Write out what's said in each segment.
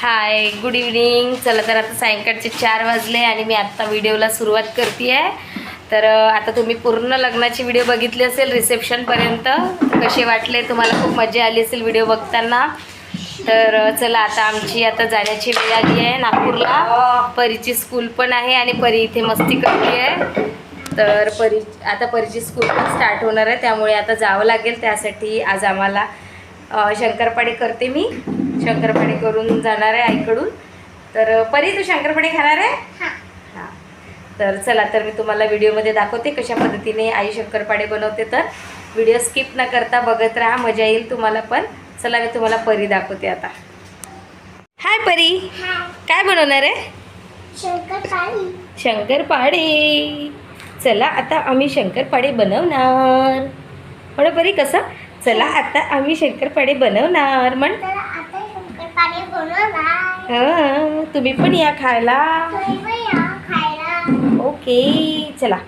Hi good evening चला तर आता सायंकाळचे चार वाजले आणि मी आत्ता व्हिडिओला सुरुवात करते आहे तर आता तुम्ही पूर्ण लग्नाची व्हिडिओ बघितली असेल रिसेप्शनपर्यंत कसे वाटले तुम्हाला खूप मजा आली असेल व्हिडिओ बघताना. तर चला आता आमची आता जाण्याची वेळ आली आहे नागपूरला. परीची स्कूल पण आहे आणि परी इथे मस्ती करते आहे तर परी आता परीची स्कूल पण स्टार्ट होणार आहे त्यामुळे आता जावं लागेल त्यासाठी आज आम्हाला. शंकरपाडे करते मी. शंकरपाडे करून जाणार आहे आईकडून. तर परी तू शंकरपाडे खाणार आहे? हां. तर चला तर मी तुम्हाला व्हिडिओमध्ये दाखवते कशा पद्धतीने आई शंकरपाडे बनवते तर. व्हिडिओ स्किप न करता बघत राहा मजा येईल तुम्हाला पण. चला मी तुम्हाला परी दाखवते आता. हाय परी. काय बनवणार आहे? शंकरपाळी. शंकरपाडे चला आता आम्ही शंकरपाडे बनवणार. म्हण परी? कसं? चला आता आम्ही शंकरपाडे बनवणार. म्हण तर आता शंकरपाळी बनवणार हं, तुम्ही पण या खायला. ओके चला.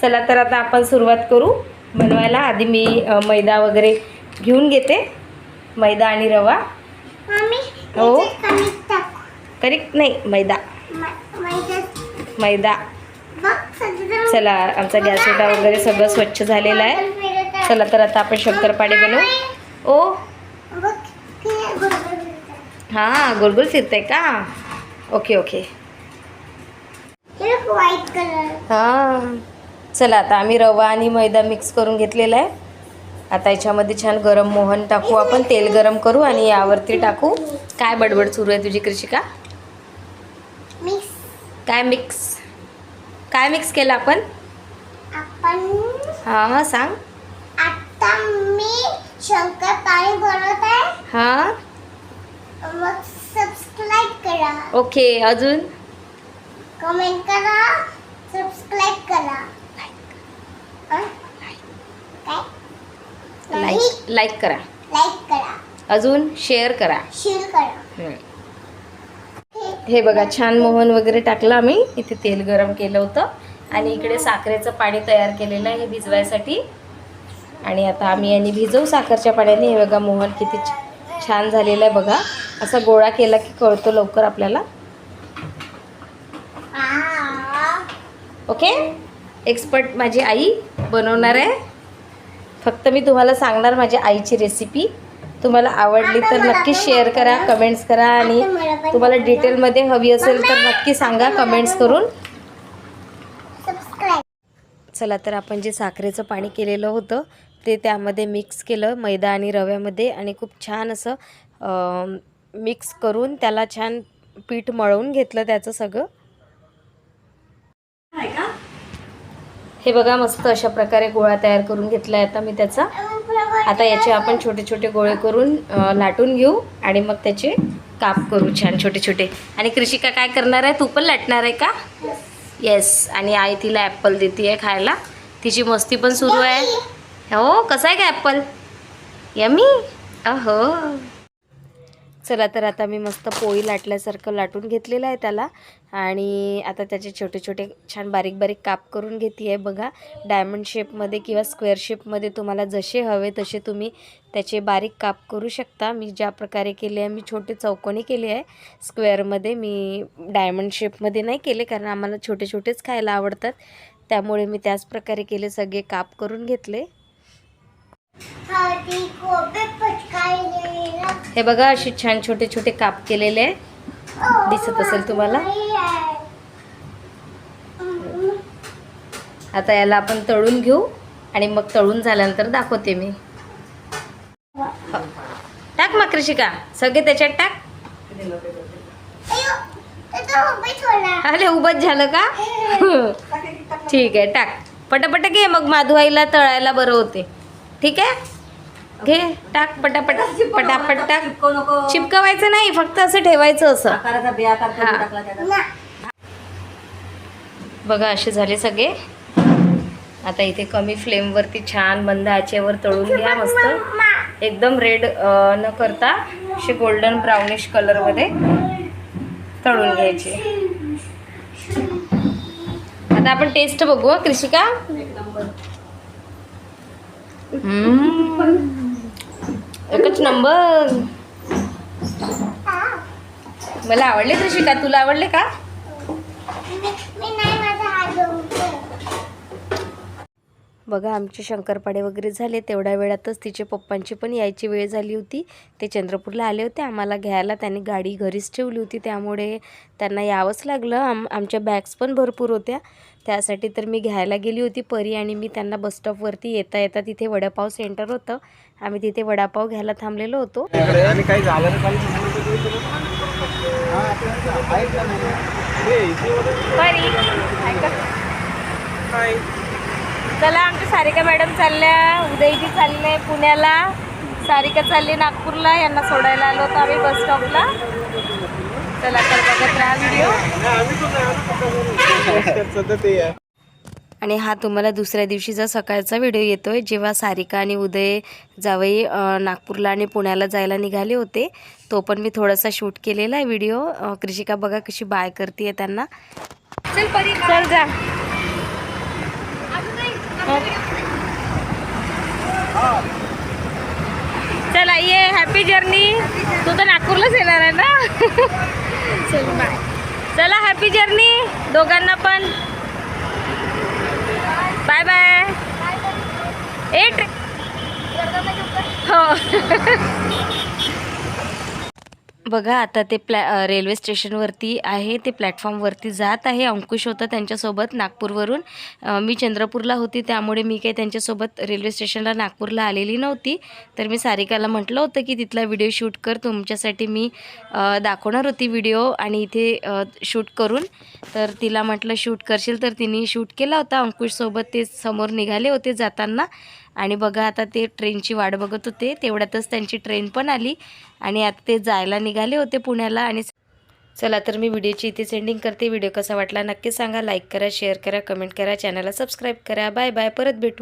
चला तर आता आपण सुरुवात करू. बनवायला. आधी मी मैदा वगैरे घेऊन घेते. मैदा आणि रवा. मम्मी हो. याच्यात कमी टाक. करी नाही मैदा. मैदा. चला आमचा गॅस वगैरे सगळं स्वच्छ झालेलं आहे. चला तर आता आपण शंकरपाडे बनवू. ओ बघ किती गोल गोल फिरतात. हां गोल गोल फिरतंय का? ओके ओके हे व्हाईट कलर हां. चला आता आम्ही रवा आणि मैदा मिक्स करून घेतलेला आहे. आता याच्यामध्ये छान गरम मोहन टाकू आपण तेल गरम करू आणि यावरती टाकू. काय बडबड सुरू आहे तुझी कृषिका? मिक्स काय मिक्स काय मिक्स केलं आपण? आपण हां सांग. आता मी शंकरपाळी बनवत आहे. हां. मग सबस्क्राईब करा. ओके अजून? कमेंट करा सबस्क्राईब करा. हं? काय? नाही. लाईक लाईक करा. लाईक करा. अजून? शेअर करा. शेअर करा. हं. हे हे बघा छान मोहन वगैरे टाकलं आम्ही. इथे तेल गरम केलं होतं. आणि इकडे साखरेचं पाणी तयार केलेलं आहे भिजवायसाठी. आणि आता आम्ही यांनी भिजवू साखरच्या पाण्याने. हे बघा मोहन किती छ- छान झालेलं आहे बघा. असा गोळा केला की कळतो लवकर आपल्याला. ओके? एक्सपर्ट माझी आई बनवणार आहे. फक्त मी तुम्हाला सांगणार माझ्या आईची रेसिपी तुम्हाला आवडली तर नक्की शेअर करा कमेंट्स करा आणि तुम्हाला डिटेलमध्ये हवी असेल तर नक्की सांगा कमेंट्स करून. चला तर आपण जे साखरेचं पाणी केलेलं होतं ते त्यामध्ये मिक्स केलं मैदा आणि रव्यामध्ये आणि खूप छान असं मिक्स करून त्याला छान पीठ मळवून घेतलं त्याचं सगळं. हे बघा मस्त अशा प्रकारे गोळा तयार करून घेतला आहे आता मी त्याचा. आता याचे आपण छोटे छोटे गोळे करून लाटून घेऊ आणि मग त्याचे काप करू छान छोटे छोटे. आणि कृषिका काय करणार आहे? तू पण लाटणार आहे का? येस आणि आई तिला ॲप्पल देते आहे खायला. तिची मस्ती पण सुरू आहे. हो कसा आहे का ॲप्पल यमी अहो. चला तर आता मी मस्त पोळी लाटल्यासारखं लाटून घेतलेलं आहे त्याला. आणि आता त्याचे छोटे छोटे छान बारीक बारीक काप करून घेते आहे बघा डायमंड शेपमध्ये किंवा स्क्वेअर शेपमध्ये तुम्हाला जसे हवे तसे तुम्ही त्याचे बारीक काप करू शकता. मी ज्या प्रकारे केले आहे मी छोटे चौकोनी केले आहे. स्क्वेअरमध्ये मी डायमंड शेपमध्ये नाही केले कारण आम्हाला छोटे छोटेच खायला आवडतात. त्यामुळे मी त्याच प्रकारे केले सगळे काप करून घेतले. हे बघा असे छान छोटे छोटे काप केलेले दिसत असेल तुम्हाला? आता याला आपण तळून घेऊ आणि मग तळून झाल्यानंतर दाखवते मी. टाक मग कृषिका सगळे त्याच्यात टाक. अरे उभंच झालं का? ठीक आहे टाक. पटापट घे मग माधुआईला तळायला बरं होते. ठीक आहे? घे टाक पटापट पटापट टाक. चिपकवायचं नाही फक्त असं ठेवायचं असं. हा. बघा असे झाले सगळे. आता इथे कमी फ्लेमवरती छान मंद आचेवर तळून घ्या मस्त. एकदम रेड न करता असे गोल्डन ब्राउनिश कलरमध्ये तळून घ्यायचे. आता आपण टेस्ट बघू कृषिका. एकच नंबर. मला आवडले ऋषिका तुला आवडले का? बघा आमचे शंकरपाडे वगैरे झाले. तेवढ्या वेळातच तिचे पप्पांची पण यायची वेळ झाली होती. ते चंद्रपूरला आले होते. आम्हाला घ्यायला त्यांनी गाडी घरीच ठेवली होती. त्यामुळे त्यांना यावंच लागलं. आम आमच्या बॅग्स पण भरपूर होत्या. त्यासाठी तर मी घ्यायला गेली होती परी आणि मी त्यांना बसस्टॉपवरती येता येता तिथे वडापाव सेंटर होतं. आम्ही तिथे वडापाव घ्यायला थांबलेलो होतो. चला आमच्या सारिका मॅडम चालल्या. उदयजी चालले पुण्याला. सारिका चालली नागपूरला. यांना सोडायला आलो होतो आम्ही बस स्टॉपला चला तर बघत राहा व्हिडिओ सध्या ते आहे. आणि हा तुम्हाला दुसऱ्या दिवशीचा सकाळचा व्हिडिओ येतोय जेव्हा सारिका आणि उदय जावई नागपूरला आणि पुण्याला जायला निघाले होते तो पण मी थोडासा शूट केलेला आहे व्हिडिओ. कृषिका बघा कशी बाय करते त्यांना. चल परी चल. जा. चला ये हॅपी जर्नी तू तर नागपूरलाच येणार आहे ना? चल बाय चला हॅपी जर्नी दोघांना पण. बाय बाय ए ट्रे हो. बघा आता ते प्लॅ रेल्वे स्टेशनवरती आहे ते प्लॅटफॉर्मवरती जात आहे. अंकुश होता त्यांच्यासोबत नागपूरवरून. मी चंद्रपूरला होती त्यामुळे मी काही त्यांच्यासोबत रेल्वे स्टेशनला नागपूरला आलेली नव्हती. तर मी सारिकाला म्हटलं होतं की तिथला व्हिडिओ शूट कर तुमच्यासाठी मी दाखवणार होती व्हिडिओ आणि इथे शूट करून. तर तिला म्हटलं शूट करशील? तर तिने शूट केला होता. अंकुशसोबत ते समोर निघाले होते जाताना. आणि बघा आता ते ट्रेनची वाट बघत होते. तेवढ्यातच त्यांची ट्रेन पण आली आणि आता ते जायला निघाले होते पुण्याला आणि चला तर मी व्हिडिओची इथे सेंडिंग करते. व्हिडिओ कसा वाटला नक्की सांगा. लाईक करा शेअर करा कमेंट करा चॅनलला सबस्क्राईब करा. बाय बाय परत भेटू.